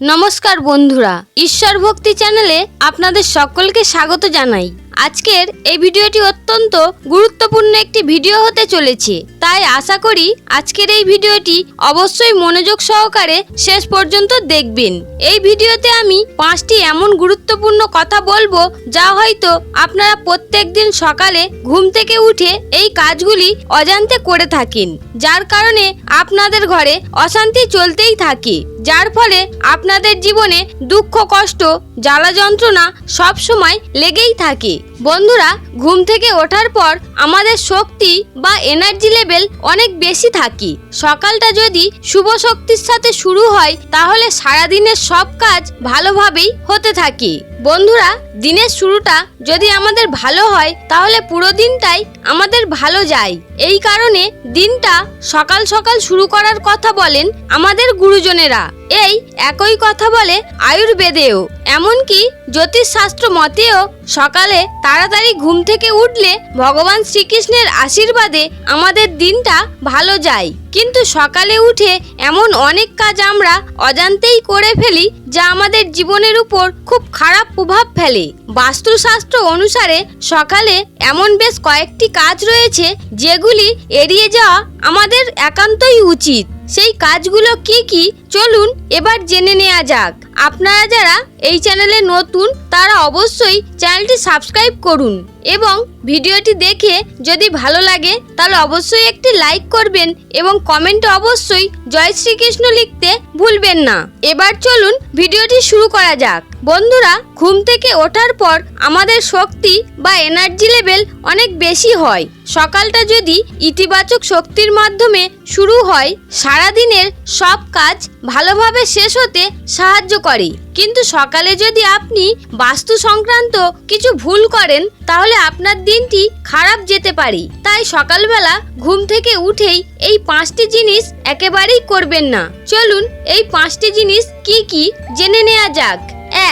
নমস্কার বন্ধুরা ঈশ্বর ভক্তি চ্যানেলে আপনাদের সকলকে স্বাগত জানাই। আজকের এই ভিডিওটি অত্যন্ত গুরুত্বপূর্ণ একটি ভিডিও হতে চলেছে, তাই আশা করি আজকের এই ভিডিওটি অবশ্যই মনোযোগ সহকারে শেষ পর্যন্ত দেখবেন। এই ভিডিওতে আমি পাঁচটি এমন গুরুত্বপূর্ণ কথা বলব, যা হয়তো আপনারা প্রত্যেক দিন সকালে ঘুম থেকে উঠে এই কাজগুলি অজান্তে করে থাকেন, যার কারণে আপনাদের ঘরে অশান্তি চলতেই থাকে, যার ফলে আপনাদের জীবনে দুঃখ, কষ্ট, জ্বালা যন্ত্রণা সব সময় লেগেই থাকে। week. বন্ধুরা, ঘুম থেকে ওঠার পর আমাদের শক্তি বা এনার্জি লেভেল অনেক বেশি থাকি। সকালটা যদি শুভ শক্তির সাথে শুরু হয়, তাহলে সারাদিনের সব কাজ ভালোভাবেই হতে থাকে। বন্ধুরা, দিনের শুরুটা যদি আমাদের ভালো হয়, তাহলে পুরো দিনটাই আমাদের ভালো যায়। এই কারণে দিনটা সকাল সকাল শুরু করার কথা বলেন আমাদের গুরুজনেরা। এই একই কথা বলে আয়ুর্বেদেও। এমনকি জ্যোতিষশাস্ত্র মতেও সকালে তাড়াতাড়ি ঘুম থেকে উঠলে ভগবান শ্রীকৃষ্ণের আশীর্বাদে আমাদের দিনটা ভালো যায়। কিন্তু সকালে উঠে এমন অনেক কাজ আমরা অজান্তেই করে ফেলি যা আমাদের জীবনের উপর খুব খারাপ প্রভাব ফেলে। বাস্তুশাস্ত্র অনুসারে সকালে এমন বেশ কয়েকটি কাজ রয়েছে যেগুলি এড়িয়ে যাওয়া আমাদের একান্তই উচিত। সেই কাজগুলো কি কি? চলুন এবার জেনে নেওয়া যাক। আপনারা যারা এই চ্যানেলে নতুন তারা অবশ্যই চ্যানেলটি সাবস্ক্রাইব করুন। এবং ভিডিওটি দেখে যদি ভালো লাগে, তাহলে অবশ্যই একটি লাইক করবেন এবং কমেন্টে অবশ্যই জয় শ্রীকৃষ্ণ লিখতে ভুলবেন না। এবার চলুন ভিডিওটি শুরু করা যাক। বন্ধুরা, ঘুম থেকে ওঠার পর আমাদের শক্তি বা এনার্জি লেভেল অনেক বেশি হয়। সকালটা যদি ইতিবাচক শক্তির মাধ্যমে শুরু হয়, সারাদিনের সব কাজ ভালোভাবে শেষ হতে সাহায্য করে। কিন্তু সকালে যদি আপনি বাস্তু সংক্রান্ত কিছু ভুল করেন, তাহলে আপনার দিনটি খারাপ যেতে পারে। তাই সকালবেলা ঘুম থেকে উঠেই এই পাঁচটি জিনিস একেবারেই করবেন না। চলুন এই পাঁচটি জিনিস কি কি জেনে নেওয়া যাক।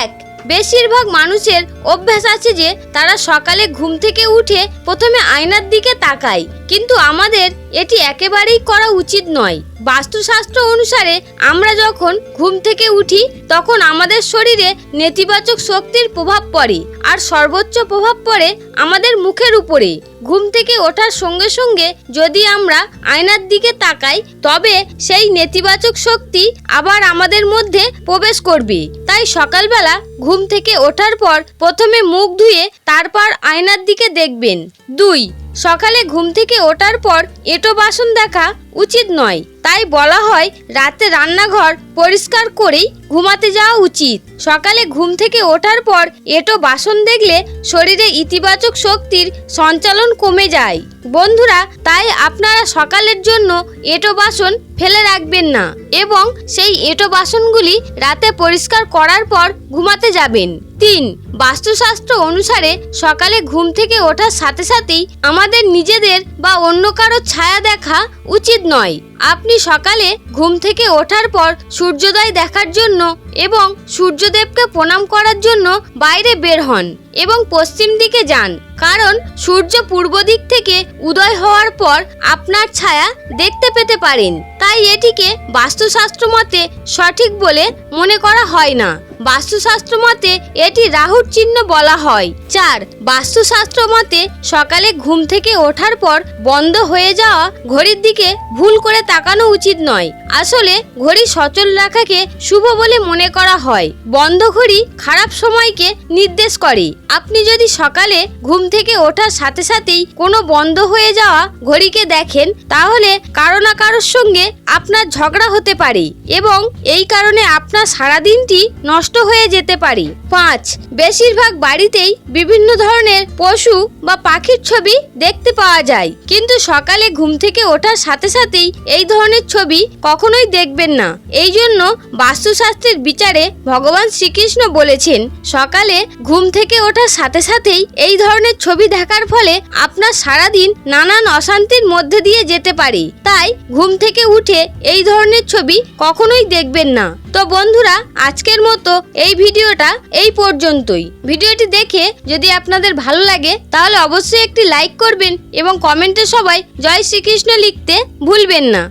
এক, বেশিরভাগ মানুষের অভ্যাস আছে যে তারা সকালে ঘুম থেকে উঠে প্রথমে আয়নার দিকে তাকায়। কিন্তু আমাদের এটি একেবারেই করা উচিত নয়। বাস্তুশাস্ত্র অনুসারে আমরা যখন ঘুম থেকে উঠি, তখন আমাদের শরীরে নেতিবাচক শক্তির প্রভাব পড়ে আর সর্বোচ্চ প্রভাব পড়ে আমাদের মুখের উপরে। ঘুম থেকে ওঠার সঙ্গে সঙ্গে যদি আমরা আয়নার দিকে তাকাই, তবে সেই নেতিবাচক শক্তি আবার আমাদের মধ্যে প্রবেশ করবে। তাই সকালবেলা ঘুম থেকে ওঠার পর প্রথমে মুখ ধুয়ে, তারপর আয়নার দিকে দেখবেন। দুই সকালে ঘুম থেকে ওঠার পর এটো বাসন দেখা উচিত নয়। তাই বলা হয়, রাতে রান্নাঘর পরিষ্কার করেই ঘুমাতে যাওয়া উচিত। সকালে ঘুম থেকে ওঠার পর এটো বাসন দেখলে শরীরে ইতিবাচক শক্তির সঞ্চালন কমে যায়। বন্ধুরা, তাই আপনারা সকালের জন্য এটো বাসন ফেলে রাখবেন না এবং সেই এটো বাসনগুলি রাতে পরিষ্কার করার পর ঘুমাতে যাবেন। তিন, বাস্তুশাস্ত্র অনুসারে সকালে ঘুম থেকে ওঠার সাথে সাথেই আমাদের নিজেদের বা অন্য কারও ছায়া দেখা উচিত নয়। আপনি সকালে ঘুম থেকে ওঠার পর সূর্যোদয় দেখার জন্য এবং সূর্যদেবকে প্রণাম করার জন্য বাইরে বের হন এবং পশ্চিম দিকে যান। কারণ সূর্য পূর্ব দিক থেকে উদয় হওয়ার পর আপনার ছায়া দেখতে পেতে পারেন। তাই এটিকে বাস্তুশাস্ত্র মতে সঠিক বলে মনে করা হয় না। বাস্তুশাস্ত্র মতে এটি রাহুর চিহ্ন বলা হয়। চার, বাস্তুশাস্ত্র মতে সকালে ঘুম থেকে ওঠার পর বন্ধ হয়ে যাওয়া ঘড়ির দিকে ভুল করে তাকানো উচিত নয়। আসলে ঘড়ি সচল রাখাকে শুভ বলে মনে করা হয়। বন্ধ ঘড়ি খারাপ সময়কে নির্দেশ করে। আপনি যদি সকালে ঘুম থেকে ওঠার সাথে সাথেই কোনো বন্ধ হয়ে যাওয়া ঘড়িকে দেখেন, তাহলে কারও না কারোর সঙ্গে আপনার ঝগড়া হতে পারে এবং এই কারণে আপনার সারাদিনটি নষ্ট হয়ে যেতে পারে। পাঁচ। বেশিরভাগ বাড়িতেই বিভিন্ন ধরনের পশু বা পাখির ছবি দেখতে পাওয়া যায়। কিন্তু সকালে ঘুম থেকে ওঠার সাথে সাথেই এই ধরনের ছবি কখনোই দেখবেন না। এই জন্য বাস্তুশাস্ত্রের বিচারে ভগবান শ্রীকৃষ্ণ বলেছেন, সকালে ঘুম থেকে ওঠার সাথে সাথেই এই ধরনের ছবি দেখার ফলে আপনার সারাদিন নানান অশান্তির মধ্যে দিয়ে যেতে পারে। তাই ঘুম থেকে উঠে এই ধরনের ছবি কখনোই দেখবেন না। তো বন্ধুরা, আজকের মতো এই ভিডিওটা এই পর্যন্তই। ভিডিওটি দেখে যদি আপনাদের ভালো লাগে, তাহলে অবশ্যই একটি লাইক করবেন এবং কমেন্টে সবাই জয় শ্রীকৃষ্ণ লিখতে ভুলবেন না।